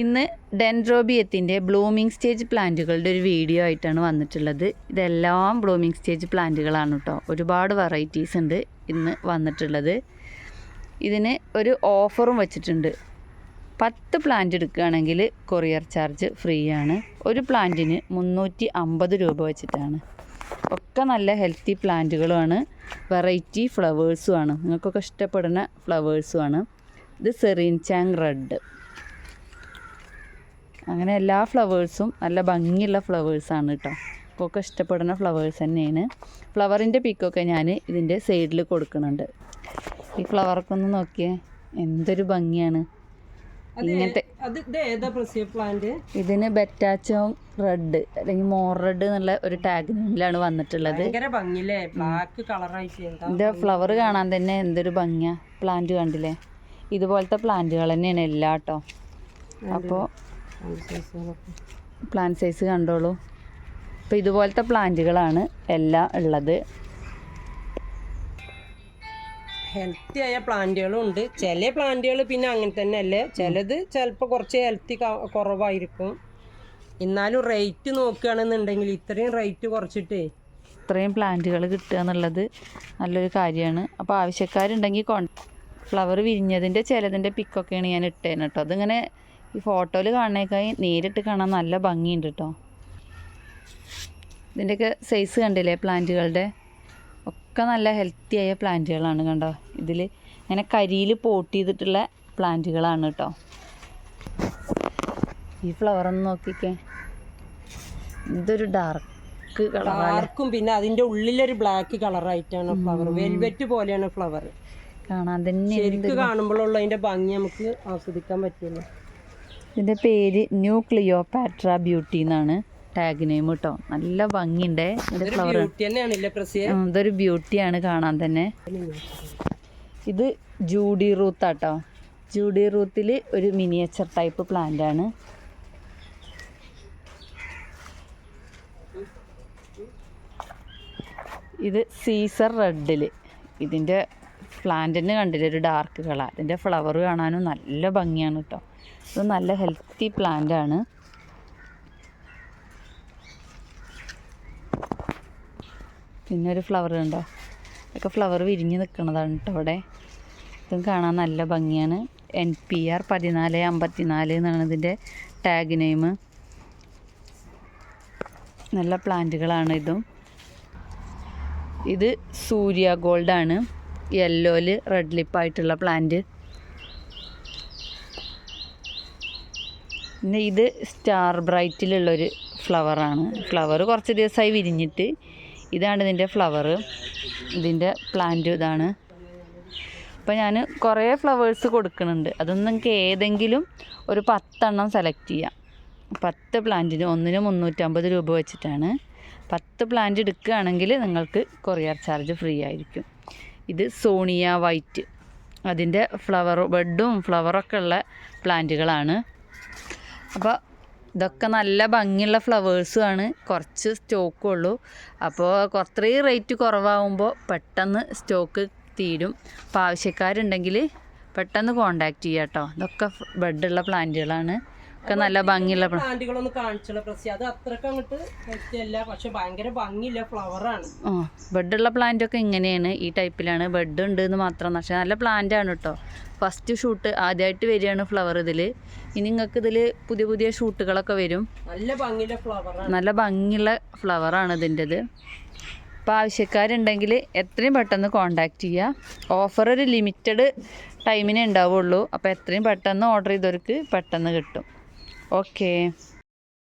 ഇന്ന് ഡെൻഡ്രോബിയത്തിന്റെ blooming stage പ്ലാന്റുകളുടെ ഒരു video ആയിട്ടാണ് വന്നിട്ടുള്ളത്. ഇതെല്ലാം ബ്ലൂമിംഗ് സ്റ്റേജ് പ്ലാന്റുകളാണ് കേട്ടോ ഒരുപാട് വെറൈറ്റീസ് ഉണ്ട് ഇന്ന് വന്നിട്ടുള്ളത്. ഇതിന് ഒരു ഓഫറും വെച്ചിട്ടുണ്ട്. പത്ത് പ്ലാന്റ് എടുക്കുകയാണെങ്കിൽ കൊറിയർ ചാർജ് ഫ്രീ ആണ്. ഒരു പ്ലാന്റിന് മുന്നൂറ്റി അമ്പത് രൂപ വെച്ചിട്ടാണ്. ഒക്കെ നല്ല ഹെൽത്തി പ്ലാന്റുകളുമാണ്. വെറൈറ്റി ഫ്ലവേഴ്സുമാണ് നിങ്ങൾക്കൊക്കെ ഇഷ്ടപ്പെടുന്ന ഫ്ലവേഴ്സുമാണ് ഇത് സെറീൻ ചാങ് റെഡ്. അങ്ങനെ എല്ലാ ഫ്ലവേഴ്സും നല്ല ഭംഗിയുള്ള ഫ്ലവേഴ്സാണ് കേട്ടോ പൂക്കൊക്കെ ഇഷ്ടപ്പെടുന്ന ഫ്ലവേഴ്സ് തന്നെയാണ്. ഫ്ലവറിന്റെ പിക്കൊക്കെ ഞാൻ ഇതിന്റെ സൈഡിൽ കൊടുക്കുന്നുണ്ട്. ഈ ഫ്ലവറൊക്കെ ഒന്ന് നോക്കിയേ എന്തൊരു ഭംഗിയാണ്. ഇങ്ങനത്തെ ഇതിന് ബെറ്റാച്ചോ റെഡ് അല്ലെങ്കിൽ മോർ റെഡ് എന്നുള്ള ഒരു ടാഗ് ടാഗിലാണ് വന്നിട്ടുള്ളത്. ഇതിന്റെ ഫ്ലവർ കാണാൻ തന്നെ എന്തൊരു ഭംഗിയാ. പ്ലാന്റ് കണ്ടില്ലേ? ഇതുപോലത്തെ പ്ലാന്റുകൾ തന്നെയാണ് എല്ലാ കേട്ടോ അപ്പോൾ പ്ലാന്റ് സൈസ് കണ്ടോളൂ. അപ്പോൾ ഇതുപോലത്തെ പ്ലാന്റുകളാണ് എല്ലാം ഉള്ളത്. ഹെൽത്തി ആയ പ്ലാന്റുകളും ഉണ്ട്. ചില പ്ലാന്റുകൾ പിന്നെ അങ്ങനെ തന്നെ അല്ലേ ചിലത് ചിലപ്പോൾ കുറച്ച് ഹെൽത്തി കുറവായിരിക്കും. എന്നാലും റേറ്റ് നോക്കുകയാണെന്നുണ്ടെങ്കിൽ ഇത്രയും റേറ്റ് കുറച്ചിട്ടേ ഇത്രയും പ്ലാന്റുകൾ കിട്ടുക എന്നുള്ളത് നല്ലൊരു കാര്യമാണ്. അപ്പോൾ ആവശ്യക്കാരുണ്ടെങ്കിൽ കോൺ ഫ്ലവർ വിരിഞ്ഞതിന്റെ ചിലതിന്റെ പിക്കൊക്കെയാണ് ഞാൻ ഇട്ടേന് കേട്ടോ അതിങ്ങനെ ഈ ഫോട്ടോയിൽ കാണുന്നേക്കായി നേരിട്ട് കാണാൻ നല്ല ഭംഗിയുണ്ട് കേട്ടോ ഇതിന്റെയൊക്കെ സൈസ് കണ്ടില്ലേ പ്ലാന്റുകളുടെ? ഒക്കെ നല്ല ഹെൽത്തി ആയ പ്ലാന്റുകളാണ് കണ്ടോ? ഇതിൽ ഇങ്ങനെ കരിയിൽ പോട്ട് ചെയ്തിട്ടുള്ള പ്ലാന്റുകളാണ് കേട്ടോ ഈ ഫ്ലവർ ഒന്ന് നോക്കിക്കേ. ഇതൊരു ഡാർക്ക് ആർക്കും പിന്നെ അതിന്റെ ഉള്ളിലൊരു ബ്ലാക്ക് കളറായിട്ടാണ് ഫ്ലവർ വെൽവെറ്റ് പോലെയാണ് ഫ്ലവർ കാണാൻ തന്നെ ശരിക്കും കാണുമ്പോഴുള്ള അതിന്റെ ഭംഗി നമുക്ക് ആസ്വദിക്കാൻ പറ്റുള്ളൂ. ഇതിന്റെ പേര് ന്യൂ ക്ലിയോപാട്ര ബ്യൂട്ടി എന്നാണ് ടാഗ് നെയിം കേട്ടോ നല്ല ഭംഗിയുണ്ടേ. ഫ്ലവർ ഇതൊരു ബ്യൂട്ടിയാണ് കാണാൻ തന്നെ. ഇത് ജൂഡി റൂത്ത് ആട്ടോ. ജൂഡി റൂത്തിൽ ഒരു മിനിയേച്ചർ ടൈപ്പ് പ്ലാന്റ് ആണ്. ഇത് സീസർ റെഡിൽ ഇതിന്റെ പ്ലാന്റിന് കണ്ടില്ല? ഒരു ഡാർക്ക് കളർ. അതിന്റെ ഫ്ലവർ കാണാനും നല്ല ഭംഗിയാണ് കേട്ടോ ഇത് നല്ല ഹെൽത്തി പ്ലാന്റ് ആണ്. പിന്നെ ഒരു ഫ്ലവർ ഉണ്ടോ ഇതൊക്കെ ഫ്ലവർ വിരിഞ്ഞ് നിൽക്കുന്നതാണ് കേട്ടോ അവിടെ. ഇതും കാണാൻ നല്ല ഭംഗിയാണ്. എൻ പി ആർ പതിനാല് അമ്പത്തിനാല് എന്നാണ് ഇതിന്റെ ടാഗ് നെയിം നല്ല പ്ലാന്റുകളാണ് ഇതും. ഇത് സൂര്യ ഗോൾഡാണ് യെല്ലോയിൽ റെഡ് ലിപ്പായിട്ടുള്ള പ്ലാന്റ് പിന്നെ ഇത് സ്റ്റാർ ബ്രൈറ്റിലുള്ളൊരു ഫ്ലവറാണ് ഫ്ലവർ കുറച്ച് ദിവസമായി വിരിഞ്ഞിട്ട് ഇതാണ് ഇതിന്റെ ഫ്ലവർ ഇതിന്റെ പ്ലാന്റ് ഇതാണ്. അപ്പോൾ ഞാൻ കുറേ ഫ്ലവേഴ്സ് കൊടുക്കുന്നുണ്ട്. അതൊന്നും നിങ്ങൾക്ക് ഏതെങ്കിലും ഒരു പത്തെണ്ണം സെലക്ട് ചെയ്യാം. പത്ത് പ്ലാന്റിന് ഒന്നിന് മുന്നൂറ്റമ്പത് രൂപ വെച്ചിട്ടാണ്. പത്ത് പ്ലാന്റ് എടുക്കുകയാണെങ്കിൽ നിങ്ങൾക്ക് കൊറിയർ ചാർജ് ഫ്രീ ആയിരിക്കും. ഇത് സോണിയ വൈറ്റ്. അതിന്റെ ഫ്ലവർ ബെഡും ഫ്ലവറൊക്കെ ഉള്ള പ്ലാന്റുകളാണ്. അപ്പോൾ ഇതൊക്കെ നല്ല ഭംഗിയുള്ള ഫ്ലവേഴ്സുമാണ് കുറച്ച് സ്റ്റോക്കും ഉള്ളൂ. അപ്പോൾ കുറച്ചേ റേറ്റ് കുറവാകുമ്പോൾ പെട്ടെന്ന് സ്റ്റോക്ക് തീരും. അപ്പോൾ ആവശ്യക്കാരുണ്ടെങ്കിൽ പെട്ടെന്ന് കോണ്ടാക്ട് ചെയ്യാം കേട്ടോ ഇതൊക്കെ ബെഡുള്ള പ്ലാന്റുകളാണ്. ഒക്കെ നല്ല ഭംഗിയുള്ള പ്ലാന്റുകളൊന്നും കാണിച്ചുള്ള പ്രസി അത് അത്രയ്ക്ക് അങ്ങോട്ട് അല്ല പക്ഷെ ഭയങ്കര ഭംഗിയില്ല ഫ്ലവറാണ് ആ ബെഡുള്ള പ്ലാന്റൊക്കെ ഇങ്ങനെയാണ്. ഈ ടൈപ്പിലാണ്. ബെഡ് ഉണ്ട് എന്ന് മാത്രം. പക്ഷേ നല്ല പ്ലാന്റ് ആണ് കേട്ടോ ഫസ്റ്റ് ഷൂട്ട് ആദ്യമായിട്ട് വരികയാണ് ഫ്ലവർ ഇതിൽ ഇനി നിങ്ങൾക്ക് ഇതിൽ പുതിയ പുതിയ ഷൂട്ടുകളൊക്കെ വരും. നല്ല ഭംഗിയുള്ള ഫ്ലവറാണ് നല്ല ഭംഗിയുള്ള ഫ്ലവറാണ് ഇതിന്റെത്. അപ്പോൾ ആവശ്യക്കാരുണ്ടെങ്കിൽ എത്രയും പെട്ടെന്ന് കോണ്ടാക്ട് ചെയ്യുക ഓഫർ ഒരു ലിമിറ്റഡ് ടൈമിനേ ഉണ്ടാവുള്ളൂ. അപ്പോൾ എത്രയും പെട്ടെന്ന് ഓർഡർ ചെയ്തവർക്ക് പെട്ടെന്ന് കിട്ടും. Okay.